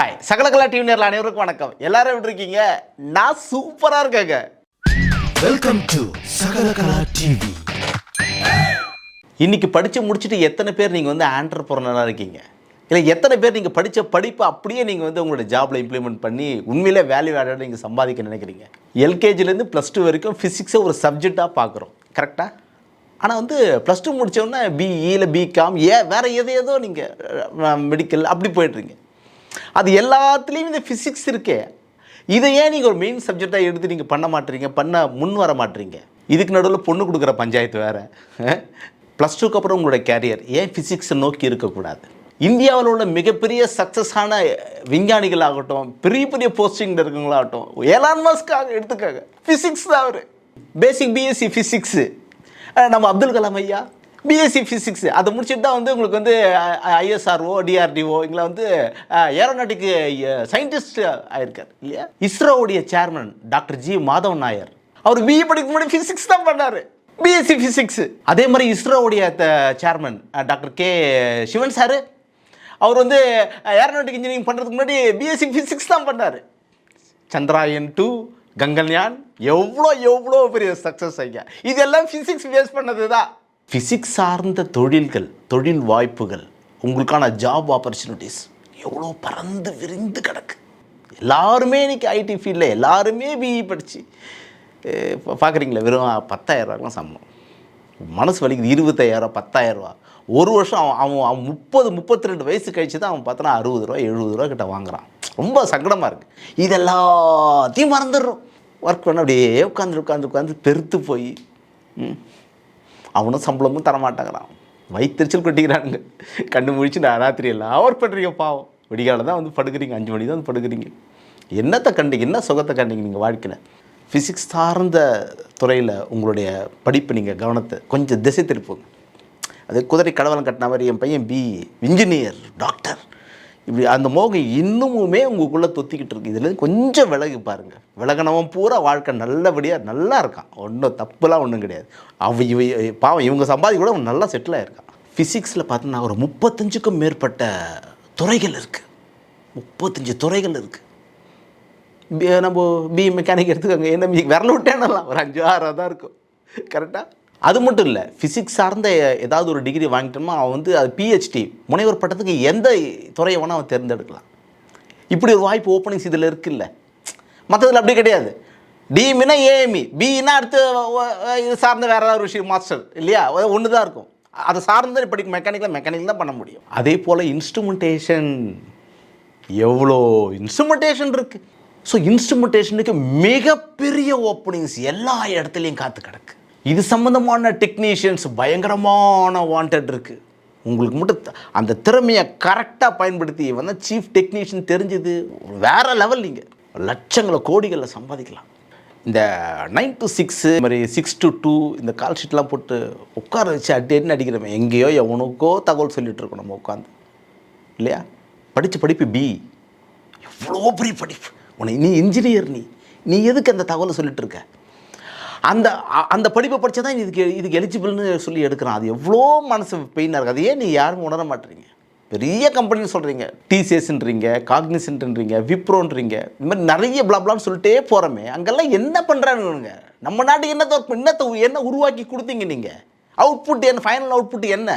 Hi சகலகலா TV நேரில் அனைவருக்கும் வணக்கம். எல்லாரும் எப்படி இருக்கீங்க? நான் சூப்பராக இருக்கேங்க. வெல்கம் டு சகலகலா டிவி இன்னைக்கு படித்து முடிச்சுட்டு எத்தனை பேர் நீங்கள் வந்து ஆண்டர்பிரனராக இருக்கீங்க? இல்லை எத்தனை பேர் நீங்கள் படித்த படிப்பை அப்படியே நீங்கள் வந்து உங்களோட ஜாபில் இம்ப்ளிமெண்ட் பண்ணி உண்மையிலே வேல்யூ ஆடட் நீங்கள் சம்பாதிக்க நினைக்கிறீங்க? எல்கேஜிலேருந்து ப்ளஸ் டூ வரைக்கும் ஃபிசிக்ஸை ஒரு சப்ஜெக்டாக பார்க்குறோம். கரெக்டாக ஆனால் வந்து ப்ளஸ் டூ முடித்தோடனே பிஇயில் பிகாம் ஏ வேறு எது ஏதோ நீங்கள் மெடிக்கல் அப்படி போயிட்டுருங்க அது எல்லாத்துலேயும் இந்த ஃபிசிக்ஸ் இருக்கே. இதை ஏன் நீங்கள் ஒரு மெயின் சப்ஜெக்டாக எடுத்து நீங்கள் பண்ண மாட்டீங்க? பண்ண முன் வர மாட்டீங்க. இதுக்கு நடுவில் பொண்ணு கொடுக்குற பஞ்சாயத்து வேறு. ப்ளஸ் டூக்கு அப்புறம் உங்களோட கேரியர் ஏன் ஃபிசிக்ஸை நோக்கி இருக்கக்கூடாது? இந்தியாவில் உள்ள மிகப்பெரிய சக்ஸஸான விஞ்ஞானிகள் ஆகட்டும் பெரிய பெரிய போஸ்டிங்கில் இருக்கவங்களாகட்டும் ஏலான் மாஸ்க்காக எடுத்துக்காங்க. ஃபிசிக்ஸ் தான் அவர். பேசிக் பிஎஸ்சி ஃபிசிக்ஸு நம்ம அப்துல் கலாம் ஐயா பிஎஸ்சி ஃபிசிக்ஸ் அதை முடிச்சுட்டு தான் வந்து உங்களுக்கு வந்து ஐஎஸ்ஆர்ஓ டிஆர்டிஓ இங்கே வந்து ஏரோநாட்டிக்கு சயின்டிஸ்ட் ஆயிருக்கார் இல்லையா? இஸ்ரோவுடைய chairman doctor G Madhavan Nair. Our BE படிக்கும் முன்னாடி ஃபிசிக்ஸ் தான் பண்ணார். பிஎஸ்சி ஃபிசிக்ஸ் அதே மாதிரி இஸ்ரோவுடைய chairman doctor K Sivan sir. அவர் வந்து ஏரோநாட்டிக் இன்ஜினியரிங் பண்ணுறதுக்கு முன்னாடி பிஎஸ்சி ஃபிசிக்ஸ் தான் பண்ணார். சந்திராயன் டூ கங்கல்யான் எவ்வளோ எவ்வளோ பெரிய சக்ஸஸ் ஐயா இதெல்லாம் ஃபிசிக்ஸ் பேஸ் பண்ணது தான் ஃபிசிக்ஸ் சார்ந்த தொழில்கள் தொழில் வாய்ப்புகள் உங்களுக்கான ஜாப் ஆப்பர்ச்சுனிட்டிஸ் எவ்வளோ பறந்து விரிந்து கிடக்கு. எல்லாருமே இன்றைக்கி ஐடி ஃபீல்டில் எல்லாருமே பிஇ படித்து பார்க்குறீங்களா வெறும் பத்தாயிரரூவாக்கெலாம் சம்பளம். மனசு வலிக்குது இருபத்தாயிரரூவா பத்தாயிரரூவா ஒரு வருஷம் அவன் அவன் அவன் முப்பது முப்பத்தி ரெண்டு வயசு கழிச்சு தான் அவன் பார்த்தனா அறுபது ரூபா எழுபது ரூபா கிட்ட வாங்குறான். ரொம்ப சங்கடமாக இருக்குது இது எல்லாத்தையும் மறந்துடுறோம். ஒர்க் பண்ண அப்படியே உட்காந்து உட்காந்து உட்காந்து பெருத்து போய் ம், அவனும் சம்பளமும் தரமாட்டேங்கிறான். வயிற்றுச்சல் கொட்டிக்கிறானுங்க. கண்ணு முழிச்சு நான் ராத்திரி எல்லாம் ஒர்க் பண்ணுறீங்க பாவம். விடிகால தான் வந்து படுக்கிறீங்க. அஞ்சு மணி தான் வந்து படுக்கிறீங்க. என்னத்தை கண்டீங்க என்ன சுகத்தை கண்டீங்க நீங்கள் வாழ்க்கையில்? ஃபிசிக்ஸ் சார்ந்த துறையில் உங்களுடைய படிப்பு நீங்கள் கவனத்தை கொஞ்சம் திசை திருப்புங்க. அது குதிரை கடவுளம் கட்டின மாதிரி என் பையன் பி இன்ஜினியர் டாக்டர் இப்படி அந்த மோகம் இன்னுமுமே உங்களுக்குள்ளே தொத்திக்கிட்டு இருக்கு. இதுலேருந்து கொஞ்சம் விலகி பாருங்கள் விலகினவன் பூரா வாழ்க்கை நல்லபடியாக நல்லா இருக்கான். ஒன்றும் தப்புலாம் ஒன்றும் கிடையாது. அவ இவ பாவம் இவங்க சம்பாதி கூட அவன் நல்லா செட்டில் ஆயிருக்கான். ஃபிசிக்ஸில் பார்த்தோன்னா ஒரு முப்பத்தஞ்சுக்கும் மேற்பட்ட துறைகள் இருக்குது முப்பத்தஞ்சு துறைகள் இருக்குது நம்ம பி மெக்கானிக் எடுத்துக்கோங்க. என்ன மீ விரல விட்டேனலாம் ஒரு அஞ்சு ஆறாக தான் இருக்கும். கரெக்டாக அது மட்டும் இல்லை ஃபிசிக்ஸ் சார்ந்த ஏதாவது ஒரு டிகிரி வாங்கிட்டோம்னா அவன் வந்து அது பிஹெச்டி முனைவர் பட்டத்துக்கு எந்த துறையை வேணால் அவன் தேர்ந்தெடுக்கலாம். இப்படி ஒரு வாய்ப்பு ஓப்பனிங்ஸ் இதில் இருக்குல்ல. மற்றதில் அப்படி கிடையாது. டிமினா ஏஎம்இ பிஇனா அடுத்து இது சார்ந்த வேறு ஏதாவது ஒரு விஷயம் மாஸ்டர் இல்லையா? ஒன்று தான் இருக்கும். அதை சார்ந்த படிக்கும் மெக்கானிக்கில் மெக்கானிக் தான் பண்ண முடியும். அதே போல் இன்ஸ்ட்ருமெண்டேஷன் எவ்வளோ இன்ஸ்ட்ருமெண்டேஷன் இருக்குது ஸோ இன்ஸ்ட்ருமெண்டேஷனுக்கு மிகப்பெரிய ஓப்பனிங்ஸ் எல்லா இடத்துலையும் காத்து கிடக்கு. இது சம்மந்தமான டெக்னீஷியன்ஸ் பயங்கரமான வாண்டட் இருக்குது உங்களுக்கு மட்டும் அந்த திறமையை கரெக்டாக பயன்படுத்தி வந்தால் சீஃப் டெக்னீஷியன் தெரிஞ்சது வேற லெவல் நீங்கள் லட்சங்களை கோடிகளில் சம்பாதிக்கலாம். இந்த நைன் டு சிக்ஸு மாதிரி சிக்ஸ் டு டூ இந்த கால் ஷீட்லாம் போட்டு உட்கார வச்சு அட்டேன்னு அடிக்கிறவன் எங்கேயோ எவனுக்கோ தகவல் சொல்லிட்டு இருக்கோம் நம்ம உட்காந்து இல்லையா? படித்த படிப்பு பி எவ்வளோ பெரிய படிப்பு. உன்னை நீ இன்ஜினியர் நீ. நீ எதுக்கு அந்த தகவலை சொல்லிட்டு இருக்க? அந்த அந்த படிப்பை படித்தா தான் இதுக்கு இதுக்கு எலிஜிபிள்னு சொல்லி எடுக்கிறான். அது எவ்வளோ மனசு பெயினாக இருக்குது அது ஏன் நீ யாரும் உணர மாட்டேறீங்க பெரிய கம்பெனின்னு சொல்கிறீங்க டிசிஎஸ்ன்றீங்க காக்னிசன்ட்ன்றீங்க விப்ரோன்றீங்க இந்த மாதிரி நிறைய பிளாப்லான்னு சொல்லிட்டே போகிறோமே அங்கெல்லாம் என்ன பண்ணுறானுங்க நம்ம நாட்டுக்கு என்னத்தை work- என்னத்தை என்ன உருவாக்கி கொடுத்தீங்க நீங்கள் அவுட்புட் என்ன? ஃபைனல் அவுட்புட் என்ன?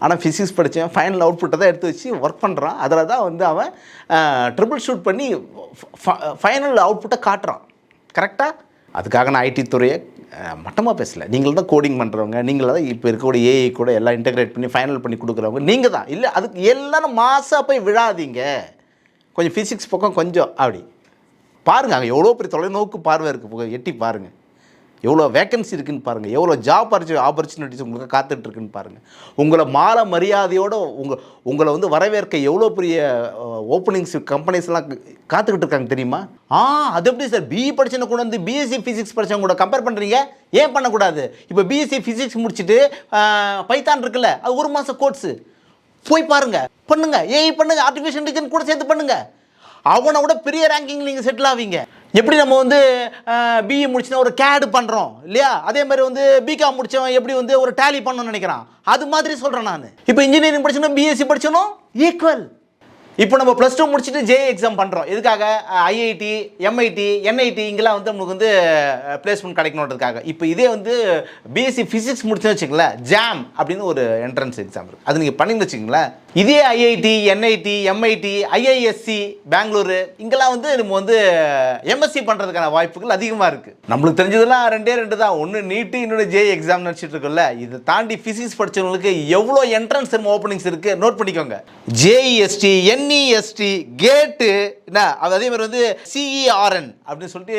ஆனால் ஃபிசிக்ஸ் படித்தவன் ஃபைனல் அவுட்புட்டை தான் எடுத்து வச்சு ஒர்க் பண்ணுறான் அதில் தான் வந்து அவன் ட்ரிபிள் ஷூட் பண்ணி ஃபைனல் அவுட்புட்டை காட்டுறான். கரெக்டாக அதுக்காக நான் ஐடி துறையை மட்டமாக பேசலை. நீங்கள் தான் கோடிங் பண்ணுறவங்க நீங்கள் தான் இப்போ இருக்கக்கூடிய ஏஐ கூட எல்லாம் இன்டகிரேட் பண்ணி ஃபைனல் பண்ணி கொடுக்குறவங்க நீங்கள் தான் இல்லை அதுக்கு எல்லாரும் மாசாக போய் விழாதீங்க. கொஞ்சம் ஃபிசிக்ஸ் பக்கம் கொஞ்சம் அப்படி. பாருங்கள் அங்கே எவ்வளோ பெரிய தொலைநோக்கு பார்வை இருக்குது எட்டி பாருங்கள் எவ்வளோ வேக்கன்சி இருக்குன்னு பாருங்கள் எவ்வளோ ஜாப் ஆப்பர்ச்சுனிட்டிஸ் உங்களுக்கு காத்துட்ருக்குன்னு பாருங்கள் உங்களை மாற மரியாதையோடு உங்கள் உங்களை வந்து வரவேற்க எவ்வளோ பெரிய ஓப்பனிங்ஸ் கம்பெனிஸ்லாம் காத்துக்கிட்டு இருக்காங்க தெரியுமா? ஆ அது எப்படி சார் பிஇ படிச்சவங்க கூட வந்து பிஎஸ்சி ஃபிசிக்ஸ் படிச்சவங்க கூட கம்பேர் பண்ணுறீங்க ஏன் பண்ணக்கூடாது? இப்போ பிஎஸ்சி ஃபிசிக்ஸ் முடிச்சுட்டு பைத்தான் இருக்குல்ல அது ஒரு மாதம் கோர்ஸு போய் பாருங்கள் பண்ணுங்கள் ஏஐ பண்ணுங்க. ஆர்டிஃபிஷியல் இன்டெலிஜென்ஸ் கூட சேர்த்து பண்ணுங்கள் அவனை விட பெரிய ரேங்கிங் நீங்கள் செட்டில் ஆவீங்க. எப்படி நம்ம வந்து பிஇ முடிச்சுனா ஒரு கேடு பண்ணுறோம் இல்லையா? அதே மாதிரி வந்து பிகாம் முடித்தவன் எப்படி வந்து ஒரு டேலி பண்ணணும்னு நினைக்கிறான்? அது மாதிரி சொல்கிறேன் நான். இப்போ இன்ஜினியரிங் படிச்சனும் பிஎஸ்சி படிச்சனும் ஈக்குவல் இப்போ நம்ம ப்ளஸ் டூ முடிச்சுட்டு ஜே எக்ஸாம் பண்ணுறோம் எதுக்காக? ஐஐடி எம்ஐடி என்ஐடி இங்கெல்லாம் வந்து நமக்கு வந்து பிளேஸ்மெண்ட் கிடைக்கணுன்றதுக்காக. இப்போ இதே வந்து பிஎஸ்சி ஃபிசிக்ஸ் முடிச்சுன்னு வச்சுங்களேன் ஜாம் அப்படின்னு ஒரு என்ட்ரன்ஸ் எக்ஸாம் இருக்குது அது நீங்கள் பண்ணி வச்சுங்களேன் இதே IIT NIT MIT IISc Bengaluru இங்கெல்லாம் வந்து நம்ம வந்து எம்எஸ்சி பண்ணுறதுக்கான வாய்ப்புகள் அதிகமாக இருக்குது நம்மளுக்கு தெரிஞ்சதெல்லாம் ரெண்டே ரெண்டு தான். ஒன்று நீட்டு இன்னொன்று ஜே எக்ஸாம் நினச்சிட்டு இருக்கோம்ல. இதை தாண்டி ஃபிசிக்ஸ் படிச்சவங்களுக்கு எவ்வளோ என்ட்ரன்ஸ் ஓப்பனிங்ஸ் இருக்குது நோட் பண்ணிக்கோங்க. ஜேஇஎஸ்டி என் என்இஎஸ்டி கேட்டு என்ன அது அதே மாதிரி வந்து சிஇஆர்என் அப்படின்னு சொல்லிட்டு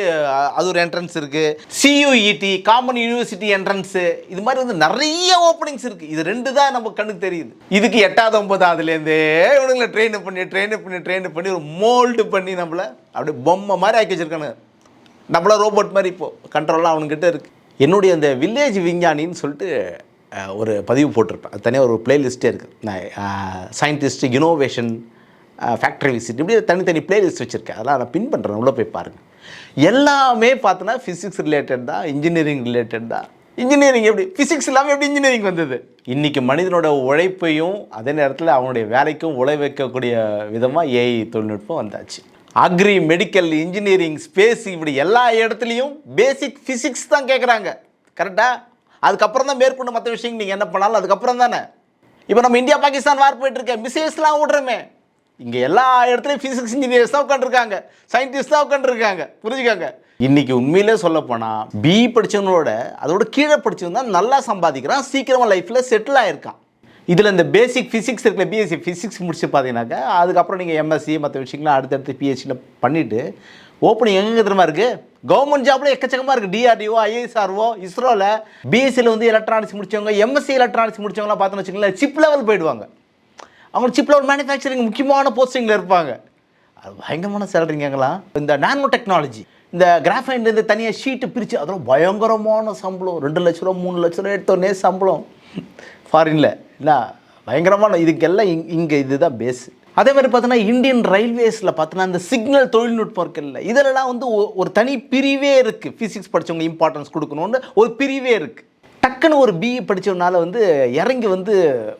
அது ஒரு என்ட்ரன்ஸ் இருக்குது சியூஇடி காமன் யூனிவர்சிட்டி என்ட்ரன்ஸு இது மாதிரி வந்து நிறைய ஓப்பனிங்ஸ் இருக்குது இது ரெண்டு தான் நம்ம கண்ணுக்கு தெரியுது. இதுக்கு எட்டாவது ஒன்பதாவதுலேருந்தே இவனுங்களை ட்ரெயின் பண்ணி ட்ரெயின் பண்ணி ட்ரெயின் பண்ணி ஒரு மோல்டு பண்ணி நம்மளை அப்படியே பொம்மை மாதிரி ஆக்கி வச்சுருக்கானு நம்மள ரோபோட் மாதிரி இப்போது கண்ட்ரோலாக அவனுக்கிட்ட இருக்குது என்னுடைய அந்த வில்லேஜ் விஞ்ஞானின்னு சொல்லிட்டு ஒரு பதிவு போட்டிருப்பேன். அது தனியாக ஒரு பிளேலிஸ்ட்டே இருக்குது சயின்டிஸ்ட் இனோவேஷன் ஃபேக்ட்ரி விசிட் இப்படி தனித்தனி பிளேலிஸ்ட் வச்சுருக்கேன். அதெல்லாம் நான் பின் பண்ணுறேன் உள்ளே போய் பாருங்கள் எல்லாமே பார்த்தோன்னா ஃபிசிக்ஸ் ரிலேட்டட் தான் இன்ஜினியரிங் ரிலேட்டட் தான். இன்ஜினியரிங் எப்படி? ஃபிசிக்ஸ் இல்லாமல் எப்படி இன்ஜினியரிங் வந்தது? இன்றைக்கி மனிதனோட உழைப்பையும் அதே நேரத்தில் அவனுடைய வேலைக்கும் உழை வைக்கக்கூடிய விதமாக ஏஐ தொழில்நுட்பம் வந்தாச்சு. அக்ரி மெடிக்கல் இன்ஜினியரிங் ஸ்பேஸ் இப்படி எல்லா இடத்துலையும் பேசிக் ஃபிசிக்ஸ் தான் கேட்குறாங்க கரெக்டாக அதுக்கப்புறம் தான் மேற்கொண்டு மற்ற விஷயங்கள் நீங்கள் என்ன பண்ணாலும் அதுக்கப்புறம் தானே? இப்போ நம்ம இந்தியா பாகிஸ்தான் வார் போயிட்டு மிசைல்ஸ்லாம் விடுறோமே இங்கே எல்லா இடத்துலையும் ஃபிசிக்ஸ் இன்ஜினியர்ஸ் தான் உட்காந்துருக்காங்க சயின்டிஸ்ட் தான் உட்காந்துருக்காங்க புரிஞ்சுக்காங்க. இன்றைக்கி உண்மையிலே சொல்லப்போனால் பிஇ படித்தவனோட அதோட கீழே படித்தவன் தான் நல்லா சம்பாதிக்கிறான். சீக்கிரமாக லைஃப்பில் செட்டில் ஆகிருக்கான் இதில் இந்த பேசிக் ஃபிசிக்ஸ் இருக்கிற பிஎஸ்சி ஃபிசிக்ஸ் முடிச்சு பார்த்தீங்கன்னாக்கா அதுக்கப்புறம் நீங்கள் எம்எஸ்சி மற்ற விஷயங்கள்லாம் அடுத்தடுத்து பிஹெச்சியில் பண்ணிவிட்டு ஓப்பனிங் எங்கே தெரியுமா இருக்குது கவர்மெண்ட் ஜாப்ல எக்கச்சக்கமாக இருக்குது டிஆர்டிஓ ஐஎஸ்ஆர்ஓ இஸ்ரோவில் பிஎஸ்சியில் வந்து எலக்ட்ரானிக்ஸ் முடிச்சவங்க எம்எஸ்சி எலக்ட்ரானிக்ஸ் முடிச்சவங்களாம் பார்த்தோன்னு வச்சுக்கோங்களேன் சிப் லெவல் போயிடுவாங்க. அவங்க சிப்பில் ஒரு மேனுஃபேக்சரிங் முக்கியமான போஸ்டிங்கில் இருப்பாங்க. அது பயங்கரமான சேலரிங்கங்களா இந்த நானோ டெக்னாலஜி இந்த கிராஃபைன்லேருந்து தனியாக ஷீட்டு பிரித்து அதெல்லாம் பயங்கரமான சம்பளம். ரெண்டு லட்ச ரூபா மூணு லட்ச ரூபா எடுத்தோடனே சம்பளம். ஃபாரினில் இல்லை பயங்கரமான இதுக்கெல்லாம் இங் இங்கே இதுதான் பேஸ் அதே மாதிரி பார்த்தோன்னா இந்தியன் ரயில்வேஸில் பார்த்தோன்னா இந்த சிக்னல் தொழில்நுட்பம் இருக்குல்ல இதிலலாம் வந்து ஒரு தனி பிரிவே இருக்குது ஃபிசிக்ஸ் படித்தவங்க இம்பார்ட்டன்ஸ் கொடுக்கணும்னு ஒரு பிரிவே இருக்குது டக்குன்னு ஒரு பிஇ படித்தவனால வந்து இறங்கி வந்து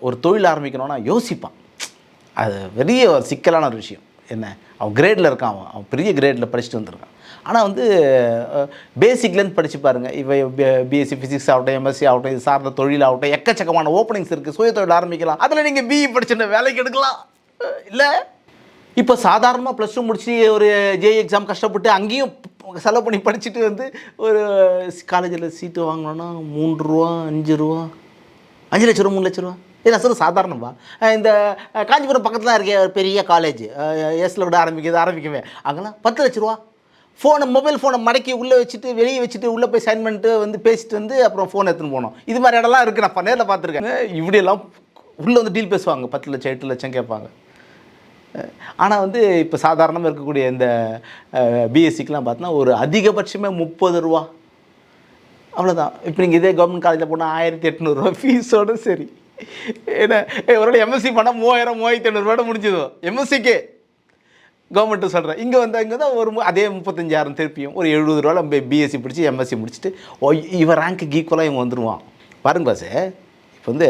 ஒரு தொழில் ஆரம்பிக்கணும்னா யோசிப்பான். அது பெரிய ஒரு சிக்கலான ஒரு விஷயம். என்ன? அவன் கிரேடில் இருக்கான் அவன். அவன் பெரிய கிரேடில் படிச்சுட்டு வந்திருக்கான். ஆனால் வந்து பேசிக்லேருந்து படித்து பாருங்கள் இப்போ பிஎஸ்சி ஃபிசிக்ஸ் ஆகட்டும் எம்எஸ்சி ஆகட்டும் இது சார்ந்த தொழில் ஆகட்டும் எக்கச்சக்கமான ஓப்பனிங்ஸ் இருக்குது சுய தொழில் ஆரம்பிக்கலாம். அதில் நீங்கள் பிஇ படிச்சுட்டு வேலைக்கு எடுக்கலாம்? இல்லை? இப்போ சாதாரணமாக ப்ளஸ் டூ முடிச்சு ஒரு ஜே எக்ஸாம் கஷ்டப்பட்டு அங்கேயும் செலவு பண்ணி படிச்சுட்டு வந்து ஒரு காலேஜில் சீட்டு வாங்கினோன்னா மூன்று ரூபா அஞ்சு ரூபா அஞ்சு லட்ச ரூபா மூணு லட்ச ரூபா. இது நான் சொல்ல சாதாரணமா இந்த காஞ்சிபுரம் பக்கத்தில் தான் பெரிய காலேஜ் எஸ்ல விட ஆரம்பிக்குது ஆரம்பிக்கவே அங்கெல்லாம் பத்து லட்ச ரூபா. ஃபோனை மொபைல் ஃபோனை மடக்கி உள்ளே வச்சுட்டு வெளியே வச்சுட்டு உள்ளே போய் சைன் பண்ணிட்டு வந்து பேசிட்டு வந்து அப்புறம் ஃபோன் எடுத்துன்னு போனோம். இது மாதிரி இடம்லாம் இருக்குது நான் நேரில் பார்த்துருக்கேன். இப்படியெல்லாம் உள்ளே வந்து டீல் பேசுவாங்க. பத்து லட்சம் எட்டு லட்சம் கேட்பாங்க. ஆனால் வந்து இப்போ சாதாரணமாக இருக்கக்கூடிய இந்த பிஎஸ்சிக்கெலாம் பார்த்தோன்னா ஒரு அதிகபட்சமே முப்பது ரூபா. அவ்வளோதான் இப்போ நீங்கள் இதே கவர்மெண்ட் காலேஜில் போனால் ஆயிரத்தி எட்நூறுரூவா ஃபீஸோடு சரி. ஏன்னா ஒரு எம்எஸ்சி பண்ணால் மூவாயிரம் மூவாயிரத்தி ஐநூறுரூவா முடிஞ்சதோ? எம்எஸ்சிக்கு கவர்மெண்ட்டு சொல்கிறேன் இங்கே வந்து இங்கே தான் ஒரு அதே முப்பத்தஞ்சாயிரம் திருப்பியும். ஒரு எழுபது ரூபாவில் பிஎஸ்சி பிடிச்சி எம்எஸ்சி முடிச்சுட்டு இவன் ரேங்க்கு ஈக்குவலாக இவன் வந்துடுவான் பாருங்க பாசு இப்போ வந்து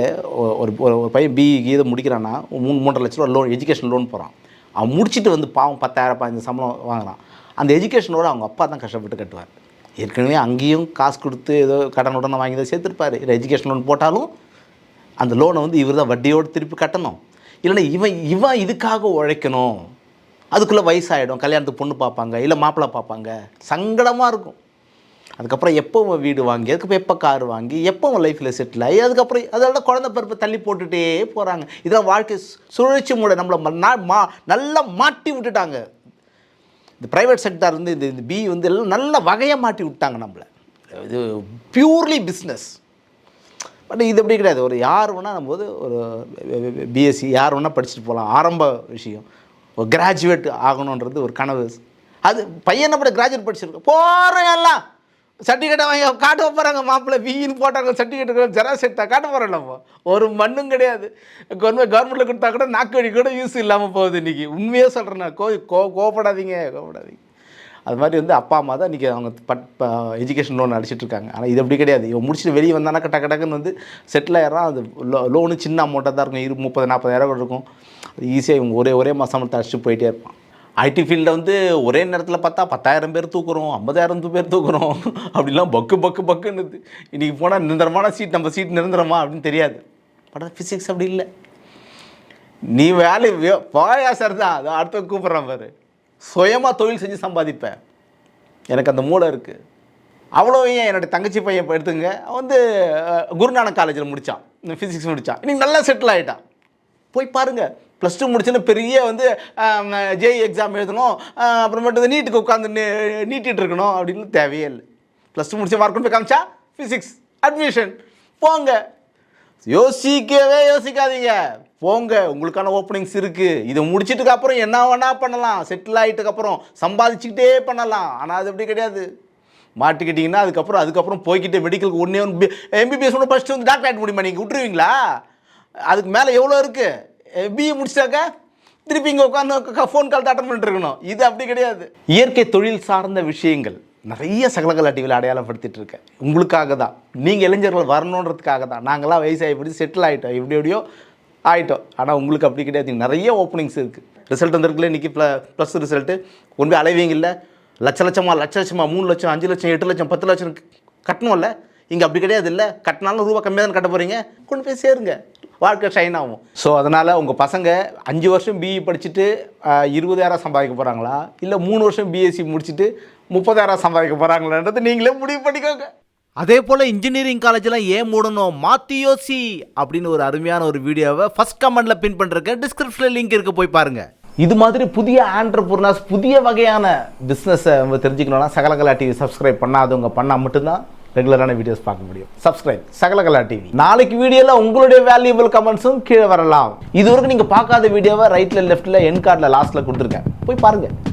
ஒரு ஒரு பையன் பிஇ கீதை முடிக்கிறான்னா மூணு மூன்றரை லட்ச ரூபா லோன் எஜுகேஷன் லோன் போகிறான் அவன் முடிச்சுட்டு வந்து பாவம் பத்தாயிரம் பதினஞ்சு சம்பளம் வாங்குறான். அந்த எஜுகேஷனோட அவங்க அப்பா தான் கஷ்டப்பட்டு கட்டுவார். ஏற்கனவே அங்கேயும் காசு கொடுத்து ஏதோ கடன் உடனே வாங்கி தான் சேர்த்துருப்பாரு. எஜுகேஷன் லோன் போட்டாலும் அந்த லோனை வந்து இவர் தான் வட்டியோடு திருப்பி கட்டணும். இல்லைன்னா இவன் இவன் இதுக்காக உழைக்கணும். அதுக்குள்ளே வயசாகிடும் கல்யாணத்துக்கு பொண்ணு பார்ப்பாங்க இல்லை மாப்பிள்ளை பார்ப்பாங்க. சங்கடமாக இருக்கும். அதுக்கப்புறம் எப்போ வீடு வாங்கி அதுக்கப்புறம் எப்போ கார் வாங்கி எப்போ அவன் லைஃப்பில் செட்டில் ஆகி அதுக்கப்புறம் அதெல்லாம் குழந்த பிறப்பை தள்ளி போட்டுகிட்டே போகிறாங்க இதெல்லாம் வாழ்க்கை சுழற்சி மூட நம்மளை ம- மா நல்லா மாட்டி விட்டுட்டாங்க. இந்த ப்ரைவேட் செக்டார் வந்து இந்த இந்த பி வந்து எல்லாம் நல்ல வகையாக மாட்டி விட்டாங்க நம்மளை. இது பியூர்லி பிஸ்னஸ் பட் இது எப்படி கிடையாது. ஒரு யார் வேணால் நம்ம போது ஒரு பிஎஸ்சி யார் வேணால் படிச்சுட்டு போகலாம் ஆரம்ப விஷயம். ஒரு கிராஜுவேட் ஆகணுன்றது ஒரு கனவு. அது பையனை பட கிராஜுவேட் படிச்சிருக்கோம் போகிறோம் எல்லாம். சர்டிஃபிகேட்டை வாங்கி காட்ட போகிறாங்க மாப்பிள்ளை பிஇன்னு போட்டாங்க. சர்டிஃபிகேட்டு ஜெராக்ஸ் எடுத்தால் காட்ட போகிறோம் ஒரு மண்ணும் கிடையாது. கவர்மெண்ட் கவர்மெண்ட்டில் கொடுத்தா கூட நாக்கு வழி கூட யூஸ் இல்லாமல் போகுது இன்றைக்கி உண்மையாக சொல்கிறேன் கோ கோ கோவப்படாதீங்க. கோவப்படாதீங்க. அது மாதிரி வந்து அப்பா அம்மா தான் இன்றைக்கி அவங்க பட் எஜுகேஷன் லோன் அடிச்சிட்ருக்காங்க. ஆனால் இது அப்படி கிடையாது. இவன் முடிச்சுட்டு வெளியே வந்தானா கட்ட கடக்குன்னு வந்து செட்டில் ஆயிடுறான். அது லோ லோனு சின்ன அமௌண்ட்டாக தான் இருக்கும். இரு முப்பது நாற்பதாயிரம் கூட இருக்கும். அது ஈஸியாக இவங்க ஒரே ஒரே மாதம் அடிச்சுட்டு போயிட்டே இருப்பான். ஐடி ஃபீல்டில் வந்து ஒரே நேரத்தில் பார்த்தா பத்தாயிரம் பேர் தூக்குறோம் ஐம்பதாயிரம் பேர் தூக்குறோம். அப்படிலாம் பக்கு பக்கு பக்குன்னுது இன்றைக்கி போனால் நிரந்தரமான சீட் நம்ம சீட் நிரந்தரமா அப்படின்னு தெரியாது. பட் ஃபிசிக்ஸ் அப்படி இல்லை. நீ வேலை வே- போயா சார் தான். அதை அடுத்த கூப்பிட்றான் பாரு. சுயமாக தொழில் செஞ்சு சம்பாதிப்பேன். எனக்கு அந்த மூளை இருக்குது அவ்வளோ ஏன் என்னுடைய தங்கச்சி பையன் இப்போ எடுத்துங்க வந்து குருநானக் காலேஜில் முடித்தான் ஃபிசிக்ஸ் முடித்தான் இன்றைக்கி நல்லா செட்டில் ஆகிட்டான் போய் பாருங்கள் ப்ளஸ் டூ முடிச்சுன்னு பெரிய வந்து ஜேஇ எக்ஸாம் எழுதணும். அப்புறமேட்டு நீட்டுக்கு உட்காந்து நீட்டிகிட்டு இருக்கணும் அப்படின்னு தேவையே இல்லை. ப்ளஸ் டூ முடிச்சு மார்க் போய் காமிச்சா ஃபிசிக்ஸ் அட்மிஷன் போங்க. யோசிக்கவே யோசிக்காதீங்க. போங்க உங்களுக்கான ஓப்பனிங்ஸ் இருக்குது இதை முடிச்சிட்டுக்கு அப்புறம் என்ன வேணா பண்ணலாம். செட்டில் ஆகிட்டதுக்கப்புறம் சம்பாதிச்சுக்கிட்டே பண்ணலாம். ஆனால் அது அப்படி கிடையாது. மாட்டிக்கிட்டிங்கன்னா அதுக்கப்புறம் அதுக்கப்புறம் போய்கிட்டே மெடிக்கலுக்கு ஒன்றே ஒன்று எம்பிபிஎஸ் ஒன்று ஃபஸ்ட்டு வந்து டாக்டர் ஆகிட முடியுமா? நீங்கள் விட்டுருவீங்களா? அதுக்கு மேலே எவ்வளோ இருக்குது பிஏ முடிச்சிட்டாக்க திருப்பி இங்கே உட்காந்து ஃபோன் கால் அட்டன் பண்ணிட்டு இருக்கணும். இது அப்படி கிடையாது. இயற்கை தொழில் சார்ந்த விஷயங்கள் நிறைய சகலகலா டிவியில் அடையாளப்படுத்திட்டு இருக்கேன். உங்களுக்காக தான். நீங்கள் இளைஞர்கள் வரணுன்றதுக்காக தான். நாங்களாம் வயசாகி பிடிச்சி செட்டில் ஆகிட்டோம் எப்படி எப்படியோ ஆகிட்டோம் ஆனால் உங்களுக்கு அப்படி கிடையாது. நிறைய ஓப்பனிங்ஸ் இருக்குது ரிசல்ட் வந்திருக்குல்ல இன்றைக்கி ப்ள ப்ளஸ் ரிசல்ட்டு கொண்டு போய் அலைவீங்கல்ல லட்ச லட்சமாக லட்ச லட்சமாக மூணு லட்சம் அஞ்சு லட்சம் எட்டு லட்சம் பத்து லட்சம் கட்டணும்ல. இங்கே அப்படி கிடையாது இல்லை. கட்டினாலும் ரூபா கம்மியாக தான் கட்ட போகிறீங்க கொண்டு போய் சேருங்க. வாழ்க்கை ஷைன் ஆகும். ஸோ அதனால் உங்கள் பசங்க அஞ்சு வருஷம் பிஇ படிச்சுட்டு இருபதாயிரம் சம்பாதிக்க போகிறாங்களா இல்லை மூணு வருஷம் பிஎஸ்சி முடிச்சுட்டு முப்பதாயிரம் சம்பாதிக்க போகிறாங்களான்றது நீங்களே முடிவு பண்ணிக்கோங்க. அதே போல் இன்ஜினியரிங் காலேஜ்லாம் ஏன் மூடணும்? மாற்றி யோசி அப்படின்னு ஒரு அருமையான ஒரு வீடியோவை ஃபஸ்ட் கமெண்ட்டில் பின் பண்ணுறேன் டிஸ்கிரிப்ஷனில் லிங்க் இருக்குது போய் பாருங்கள் இது மாதிரி புதிய ஆண்டர்பூர்னாஸ் புதிய வகையான பிஸ்னஸை நம்ம தெரிஞ்சுக்கணும்னா சகலகலா டிவி சப்ஸ்கிரைப் பண்ணாதவங்க பண்ணால் மட்டும்தான் ரெகுலரான வீடியோஸ் பார்க்க முடியும். சப்ஸ்கிரைப் சகலகலா டிவி நாளைக்கு வீடியோவில் உங்களுடைய வேல்யூபிள் கமெண்ட்ஸும் கீழே வரலாம். இது வரைக்கும் நீங்கள் பார்க்காத வீடியோவை ரைட்டில் லெஃப்ட்டில் என் கார்டில் லாஸ்ட்டில் கொடுத்துருக்கேன். போய் பாருங்கள்